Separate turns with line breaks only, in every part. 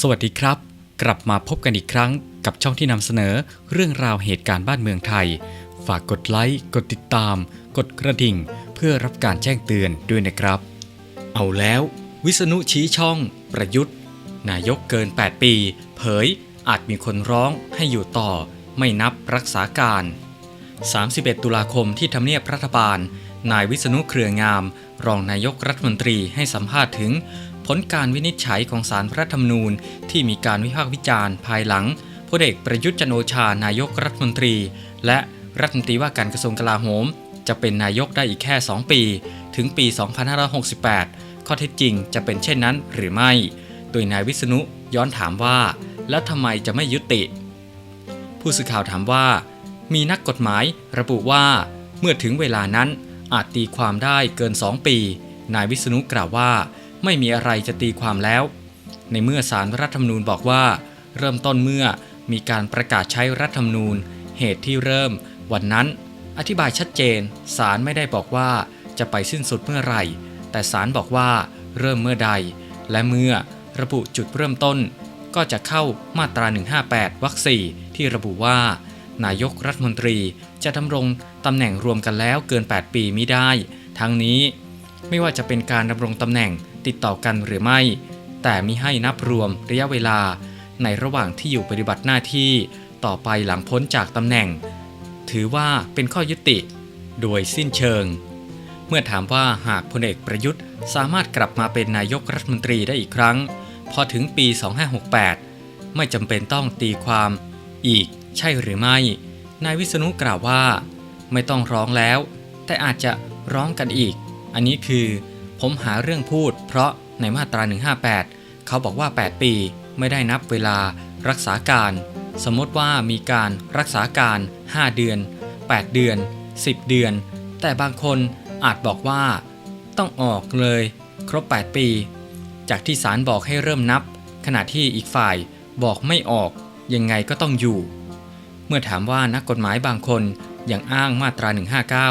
สวัสดีครับ กลับมาพบกันอีกครั้งกับช่องที่นำเสนอเรื่องราวเหตุการณ์บ้านเมืองไทย ฝากกดไลค์กดติดตาม กดกระดิ่ง เพื่อรับการแจ้งเตือนด้วยนะครับ เอาแล้ว วิษณุชี้ช่อง ประยุทธ์ นายกเกิน 8 ปี เผย อาจมีคนร้องให้อยู่ต่อ ไม่นับรักษาการ 31 ตุลาคมที่ทำเนียบรัฐบาล นายวิษณุเครืองาม รองนายกรัฐมนตรีให้สัมภาษณ์ถึง ผลการวินิจฉัยของสารรัฐธรรมนูญที่มีการวิพากษ์วิจารณ์ภายหลังพลเอกประยุทธ์จันโอชานายกรัฐมนตรี และรัฐมนตรีว่าการกระทรวงกลาโหม จะเป็นนายกได้อีกแค่ 2 ปี ถึงปี 2568 ข้อเท็จจริงจะเป็นเช่นนั้นหรือไม่ โดยนายวิษณุย้อนถามว่า แล้วทำไมจะไม่ยุติ ผู้สื่อข่าวถามว่า มีนักกฎหมายระบุว่า เมื่อถึงเวลานั้นอาจตีความได้เกิน 2 ปี นายวิษณุกล่าวว่า ไม่มีอะไรจะตีความแล้ว ในเมื่อสารรัฐธรรมนูญบอกว่า เริ่มต้นเมื่อมีการประกาศใช้รัฐธรรมนูญ เหตุที่เริ่ม วันนั้น อธิบายชัดเจนศาลไม่ได้บอกว่าจะไปสิ้นสุดเมื่อไหร่ แต่ศาลบอกว่าเริ่มเมื่อใด และเมื่อระบุจุดเริ่มต้น ก็จะเข้ามาตรา 158วรรคสี่ที่ระบุว่า นายกรัฐมนตรีจะดำรงตำแหน่งรวมกันแล้วเกิน 8 ปีมิได้ ทั้งนี้ ไม่ว่าจะเป็นการดำรงตำแหน่ง ติดต่อกันหรือไม่ แต่มิให้นับรวมระยะเวลา ในระหว่างที่อยู่ปฏิบัติหน้าที่ต่อไปหลังพ้นจากตำแหน่ง ถือว่าเป็นข้อยุติ โดยสิ้นเชิง เมื่อถามว่าหากพลเอกประยุทธ์ สามารถกลับมาเป็นนายกรัฐมนตรีได้อีกครั้ง พอถึงปี 2568 ไม่จำเป็นต้องตีความอีกใช่หรือไม่ นายวิษณุกล่าวว่า ไม่ต้องร้องแล้ว แต่อาจจะร้องกันอีก อันนี้คือ ผมหาเรื่องพูด เพราะในมาตรา 158 เขาบอกว่า 8 ปี ไม่ได้นับเวลารักษาการ สมมติว่ามีการรักษาการ 5 เดือน 8 เดือน 10 เดือน แต่บางคนอาจบอกว่า ต้องออกเลย ครบ 8 ปี จากที่ศาลบอกให้เริ่มนับ ขณะที่อีกฝ่ายบอกไม่ออก ยังไงก็ต้องอยู่ เมื่อถามว่านักกฎหมายบางคนยังอ้างมาตรา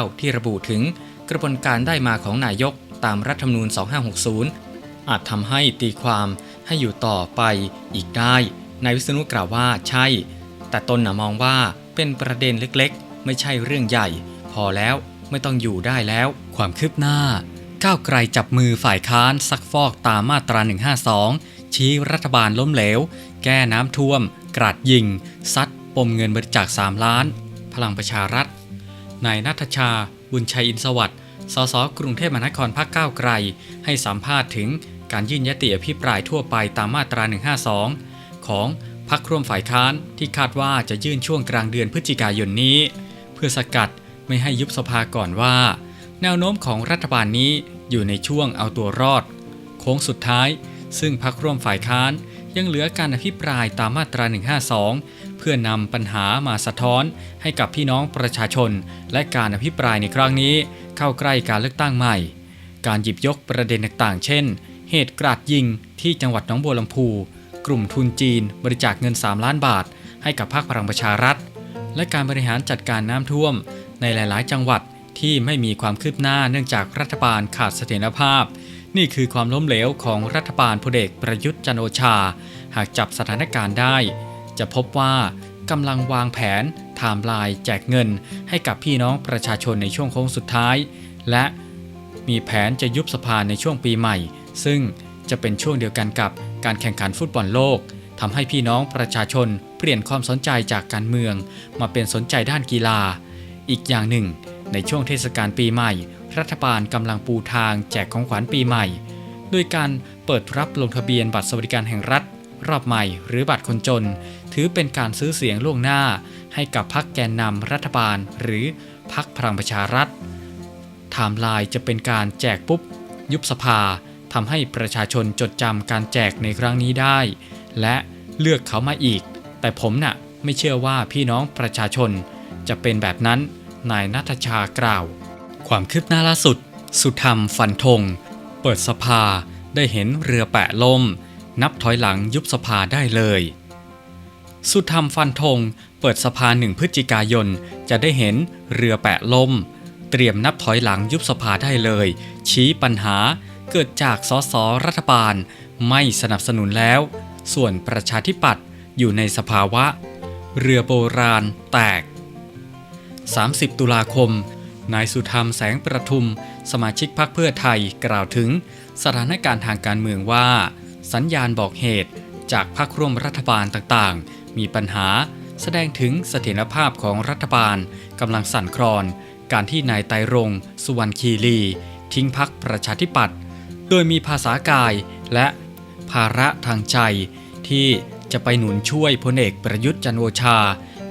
159 ที่ระบุถึงกระบวนการได้มาของนายก ตามรัฐธรรมนูญ 2560 อาจทำให้ตีความให้อยู่ต่อไปอีกได้ นายวิษณุกล่าวว่าใช่ แต่ตนนะมองว่าเป็นประเด็นเล็กๆ ไม่ใช่เรื่องใหญ่ พอแล้วไม่ต้องอยู่ได้แล้ว ความคืบหน้า ก้าวไกลจับมือฝ่ายค้านซักฟอกตามมาตรา 152 ชี้รัฐบาลล้มเหลว แก้น้ำท่วม กราดยิง ซัดปมเงินบริจาค 3 ล้าน พลังประชารัฐนายนัทชา บุญชัยอินสวัสดิ์ สสกรุงเทพมหานครพักก้าวไกล ให้สัมภาษณ์ถึงการยื่นยติอภิปรายทั่วไปตามมาตรา 152 ของพักร่วมฝ่ายค้านที่คาดว่าจะยื่นช่วงกลางเดือนพฤศจิกายนนี้ เพื่อสกัดไม่ให้ยุบสภาก่อนว่า แนวโน้มของรัฐบาลนี้อยู่ในช่วงเอาตัวรอด โค้งสุดท้าย ซึ่งพักร่วมฝ่ายค้านยังเหลือการอภิปรายตามมาตรา 152 พื่อนำปัญหามาสะท้อนให้กับพี่น้องประชาชน และการอภิปรายในครั้งนี้ เข้าใกล้การเลือกตั้งใหม่ การหยิบยกประเด็นต่างๆ เช่น เหตุกราดยิงที่จังหวัดหนองบัวลำพู กลุ่มทุนจีนบริจาคเงิน 3 ล้านบาท ให้กับภาคพลังประชารัฐ และการบริหารจัดการน้ำท่วม ในหลาย ๆ จังหวัดที่ไม่มีความคืบหน้าเนื่องจากรัฐบาลขาดเสถียรภาพ นี่คือความล้มเหลวของรัฐบาลพลเอกประยุทธ์จันโอชา หากจับสถานการณ์ได้ จะพบว่ากำลังวางแผนไทม์ไลน์แจกเงิน ให้กับพี่น้องประชาชนในช่วงโค้งสุดท้าย และมีแผนจะยุบสภาในช่วงปีใหม่ ซึ่งจะเป็นช่วงเดียวกันกับการแข่งขันฟุตบอลโลกทำให้พี่น้องประชาชนเปลี่ยนความสนใจจากการเมือง มาเป็นสนใจด้านกีฬา อีกอย่างหนึ่ง ในช่วงเทศกาลปีใหม่ รัฐบาลกำลังปูทางแจกของขวัญปีใหม่โดยการเปิดรับลงทะเบียนบัตรสวัสดิการแห่งรัฐ รอบใหม่ หรือบัตรคนจน ถือเป็นการซื้อเสียงล่วงหน้า ให้กับพรรคแกนนำรัฐบาล หรือพรรคพลังประชารัฐไทม์ไลน์จะเป็นการแจกปุ๊บ ยุบสภาทำให้ประชาชนจดจำการแจกในครั้งนี้ได้ และเลือกเขามาอีก แต่ผมน่ะไม่เชื่อว่าพี่น้องประชาชนจะเป็นแบบนั้น นายนัทชากล่าว ความคืบหน้าล่าสุด สุธรรมฟันธง เปิดสภาได้เห็นเรือแปะล่ม นับถอยหลังยุบสภาได้เลย สุธรรมฟันธงเปิดสภาหนึ่งพฤศจิกายน จะได้เห็นเรือแปะล่ม เตรียมนับถอยหลังยุบสภาได้เลย ชี้ปัญหาเกิดจากสสรัฐบาล ไม่สนับสนุนแล้ว ส่วนประชาธิปัตย์อยู่ในสภาวะ เรือโบราณแตก 30 ตุลาคม นายสุธรรมแสงประทุม สมาชิกพรรคเพื่อไทยกล่าวถึงสถานการณ์ทางการเมืองว่า สัญญาณบอกเหตุจากพรรคร่วมรัฐบาลต่างๆ มีปัญหา แสดงถึงเสถียรภาพของรัฐบาลกำลังสั่นคลอน การที่นายไตรงสุวรรณคีรี ทิ้งพรรคประชาธิปัตย์โดยมีภาษากายและภาระทางใจ ที่จะไปหนุนช่วยพลเอกประยุทธ์จันโอชา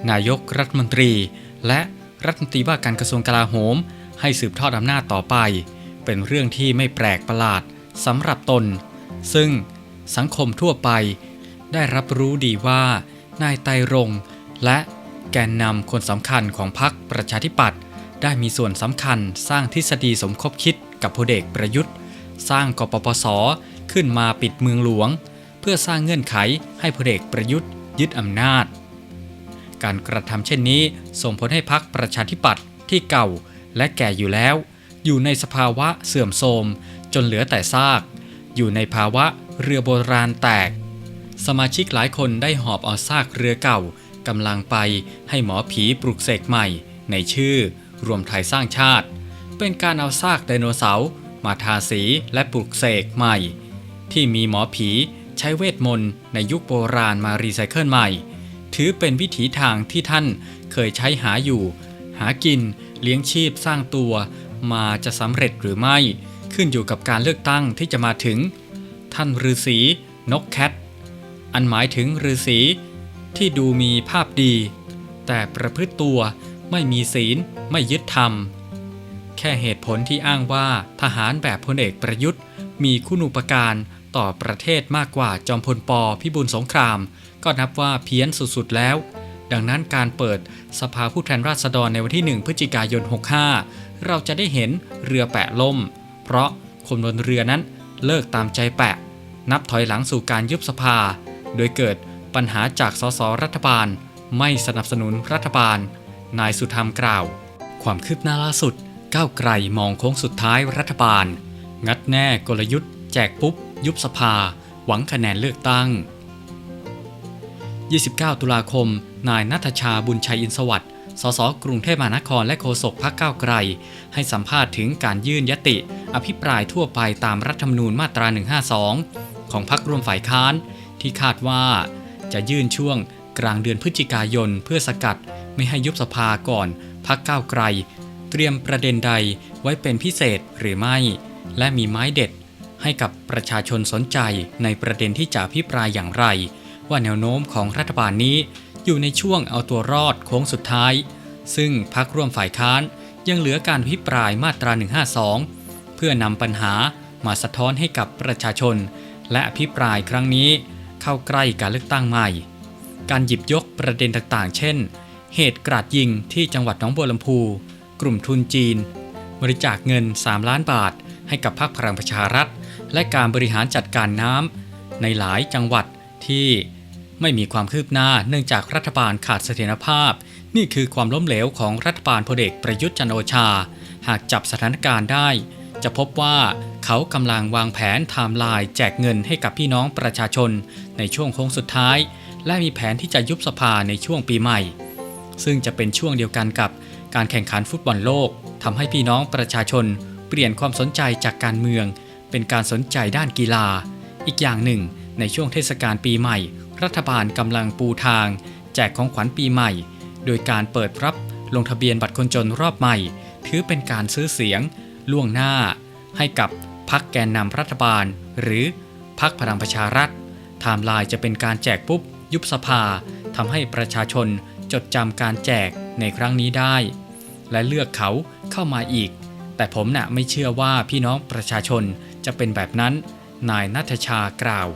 นายกรัฐมนตรี และรัฐมนตรีว่าการกระทรวงกลาโหม ให้สืบทอดอำนาจต่อไป เป็นเรื่องที่ไม่แปลกประหลาดสำหรับตน ซึ่งสังคมทั่วไปได้รับรู้ดีว่า นายไตรรงและแกนนำคนสำคัญของพรรคประชาธิปัตย์ได้มีส่วนสำคัญสร้างทฤษฎีสมคบคิดกับพลเอกประยุทธ์ สร้างกปปส ขึ้นมาปิดเมืองหลวง เพื่อสร้างเงื่อนไขให้พลเอกประยุทธ์ยึดอำนาจ การกระทำเช่นนี้ส่งผลให้พรรคประชาธิปัตย์ที่เก่าและแก่อยู่แล้ว อยู่ในสภาวะเสื่อมโทรมจนเหลือแต่ซาก อยู่ในภาวะเรือโบราณแตก สมาชิกหลายคนได้หอบเอาซากเรือเก่ากำลังไปให้หมอผีปลุกเสกใหม่ ในชื่อ รวมไทยสร้างชาติ เป็นการเอาซากไดโนเสาร์มาทาสีและปลุกเสกใหม่ ที่มีหมอผีใช้เวทมนต์ในยุคโบราณมารีไซเคิลใหม่ ถือเป็นวิถีทางที่ท่านเคยใช้หาอยู่ หากินเลี้ยงชีพสร้างตัว มาจะสำเร็จหรือไม่ ขึ้นอยู่กับการเลือกตั้งที่จะมาถึง ท่านฤาษีนกแคท อันหมายถึงฤาษีที่ดูมีภาพดี แต่ประพฤติตัวไม่มีศีลไม่ยึดธรรม แค่เหตุผลที่อ้างว่าทหารแบบพลเอกประยุทธ์ มีคุณูปการต่อประเทศมากกว่าจอมพลปพิบูลสงคราม ก็นับว่าเพี้ยนสุดๆแล้ว ดังนั้นการเปิดสภาผู้แทนราษฎรในวันที่ 1 พฤศจิกายน 65 เราจะได้เห็นเรือแปะล่ม เพราะคนบนเรือนั้นเลิกตามใจแปะ นับถอยหลังสู่การยุบสภา โดยเกิดปัญหาจากสสรัฐบาล ไม่สนับสนุนรัฐบาล นายสุธรรมกล่าว ความคืบหน้าล่าสุดก้าวไกลมองโค้งสุดท้ายรัฐบาล งัดแน่กลยุทธ์ แจกปุ๊บ ยุบสภา หวังคะแนนเลือกตั้ง 29 ตุลาคม นายนัทชาบุญชัยอินสวัสดิ์สสกรุงเทพมหานครและโฆษกพรรคก้าวไกล ให้สัมภาษณ์ถึงการยื่นยติ อภิปรายทั่วไปตามรัฐธรรมนูญมาตรา 152 ของพรรคร่วมฝ่ายค้าน ที่คาดว่าจะยื่นช่วงกลางเดือนพฤศจิกายนเพื่อสกัดไม่ให้ยุบสภาก่อนพักก้าวไกล เตรียมประเด็นใดไว้เป็นพิเศษหรือไม่ และมีไม้เด็ดให้กับประชาชนสนใจในประเด็นที่จะอภิปรายอย่างไร ว่าแนวโน้มของรัฐบาลนี้ อยู่ในช่วงเอาตัวรอดโค้งสุดท้าย ซึ่งพักร่วมฝ่ายค้านยังเหลือการอภิปรายมาตรา 152 เพื่อนำปัญหามาสะท้อนให้กับประชาชน และอภิปรายครั้งนี้ เข้าใกล้การเลือกตั้งใหม่ การหยิบยกประเด็นต่างๆ เช่น เหตุกราดยิงที่จังหวัดหนองบัวลำพู กลุ่มทุนจีน บริจาคเงิน 3 ล้านบาท ให้กับพรรคพลังประชารัฐ และการบริหารจัดการน้ำในหลายจังหวัดที่ไม่มีความคืบหน้าเนื่องจากรัฐบาลขาดเสถียรภาพ นี่คือความล้มเหลวของรัฐบาลพลเอกประยุทธ์จันโอชา หากจับสถานการณ์ได้ จะพบว่าเขากำลังวางแผนไทม์ไลน์แจกเงินให้กับพี่น้องประชาชน ในช่วงโค้งสุดท้าย และมีแผนที่จะยุบสภาในช่วงปีใหม่ ซึ่งจะเป็นช่วงเดียวกันกับการแข่งขันฟุตบอลโลกทำให้พี่น้องประชาชน เปลี่ยนความสนใจจากการเมือง เป็นการสนใจด้านกีฬา อีกอย่างหนึ่ง ในช่วงเทศกาลปีใหม่ รัฐบาลกำลังปูทาง แจกของขวัญปีใหม่ โดยการเปิดรับลงทะเบียนบัตรคนจนรอบใหม่ ถือเป็นการซื้อเสียง ล่วงหน้า ให้กับพักแกนนำรัฐบาล หรือพักพลังประชารัฐไทม์ไลน์จะเป็นการแจกปุ๊บ ยุบสภาทำให้ประชาชนจดจำการแจกในครั้งนี้ได้ และเลือกเขาเข้ามาอีก แต่ผมน่ะไม่เชื่อว่าพี่น้องประชาชนจะเป็นแบบนั้น นายนัทชากล่าว